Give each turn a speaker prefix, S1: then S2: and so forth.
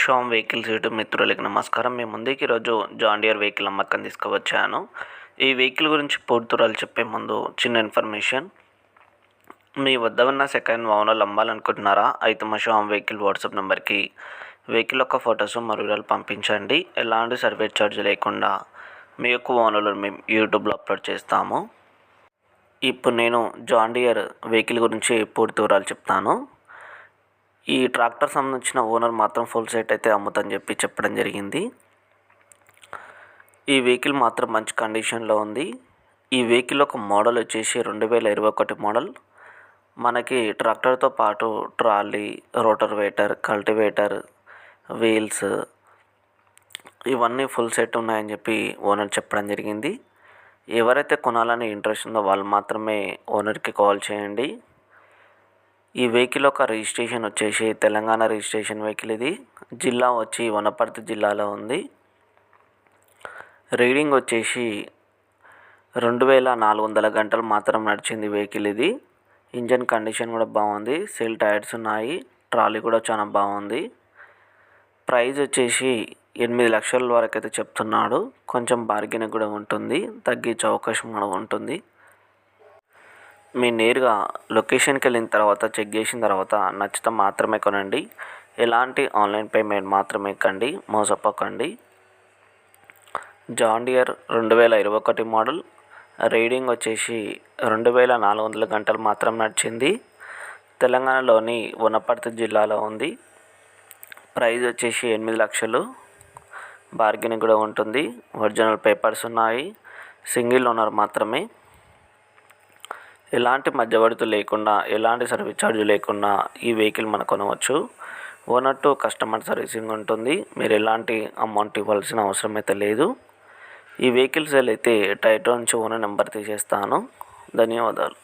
S1: Sam vehicles YouTube మిత్రులకి నమస్కారం. మేము ముందుకి ఈరోజు జాన్ డియర్ వెహికల్ అమ్మకం తీసుకువచ్చాను. ఈ వెహికల్ గురించి పూర్తురాలు చెప్పే ముందు చిన్న ఇన్ఫర్మేషన్. మీ వద్ద ఉన్న సెకండ్ వాహనాలు అమ్మాలనుకుంటున్నారా? అయితే మా షామ్ వెహికల్ వాట్సాప్ నెంబర్కి వెహికల్ యొక్క ఫొటోస్ మరుగురాలు పంపించండి. ఎలాంటి సర్వే ఛార్జ్ లేకుండా మీ యొక్క ఓనర్లు మేము యూట్యూబ్లో అప్లోడ్ చేస్తాము. ఇప్పుడు నేను జాన్ డియర్ వెహికల్ గురించి పూర్తి వివరాలు చెప్తాను. ఈ ట్రాక్టర్ సంబంధించిన ఓనర్ మాత్రం ఫుల్ సెట్ అయితే అమ్ముతని చెప్పి చెప్పడం జరిగింది. ఈ వెహికల్ మాత్రం మంచి కండిషన్లో ఉంది. ఈ వెహికల్ ఒక మోడల్ వచ్చేసి రెండు వేల ఇరవై ఒకటి మోడల్. మనకి ట్రాక్టర్తో పాటు trolley rotavator cultivator wheels ఇవన్నీ ఫుల్ సెట్ ఉన్నాయని చెప్పి ఓనర్ చెప్పడం జరిగింది. ఎవరైతే కొనాలని ఇంట్రెస్ట్ ఉందో వాళ్ళు మాత్రమే ఓనర్కి కాల్ చేయండి. ఈ వెహికల్ యొక్క రిజిస్ట్రేషన్ వచ్చేసి తెలంగాణ రిజిస్ట్రేషన్ వెహికల్ ఇది. జిల్లా వచ్చి వనపర్తి జిల్లాలో ఉంది. రీడింగ్ వచ్చేసి రెండు వేల నాలుగు వందల గంటలు మాత్రం నడిచింది వెహికల్ ఇది. ఇంజన్ కండిషన్ కూడా బాగుంది. సెల్ టైర్స్ ఉన్నాయి. ట్రాలీ కూడా చాలా బాగుంది. ప్రైస్ వచ్చేసి ఎనిమిది లక్షల వరకు అయితే చెప్తున్నాడు. కొంచెం బార్గెన్ కూడా ఉంటుంది. తగ్గించే అవకాశం కూడా ఉంటుంది. మీ నేరుగా లొకేషన్కి వెళ్ళిన తర్వాత చెక్ చేసిన తర్వాత నచ్చితే మాత్రమే కొనండి. ఎలాంటి ఆన్లైన్ పేమెంట్ మాత్రమే కండి మోసపోకండి. జాన్ డియర్ రెండు వేల ఇరవై ఒకటి మోడల్. రీడింగ్ వచ్చేసి రెండు వేల నాలుగు వందల గంటలు మాత్రం నడిచింది. తెలంగాణలోని వనపర్తి జిల్లాలో ఉంది. ప్రైజ్ వచ్చేసి ఎనిమిది లక్షలు. బార్గెనింగ్ కూడా ఉంటుంది. ఒరిజినల్ పేపర్స్ ఉన్నాయి. సింగిల్ ఓనర్ మాత్రమే. ఎలాంటి మధ్యవర్తి లేకుండా ఎలాంటి సర్వీస్ ఛార్జ్ లేకుండా ఈ వెహికల్ మనం కొనవచ్చు. ఓనర్ టు కస్టమర్ సర్వీసింగ్ ఉంటుంది. మీరు ఎలాంటి అమౌంట్ ఇవ్వాల్సిన అవసరం అయితే లేదు. ఈ వెహికల్ సేల్ అయితే టైటో నుంచి ఓనర్ నెంబర్ తీసేస్తాను. ధన్యవాదాలు.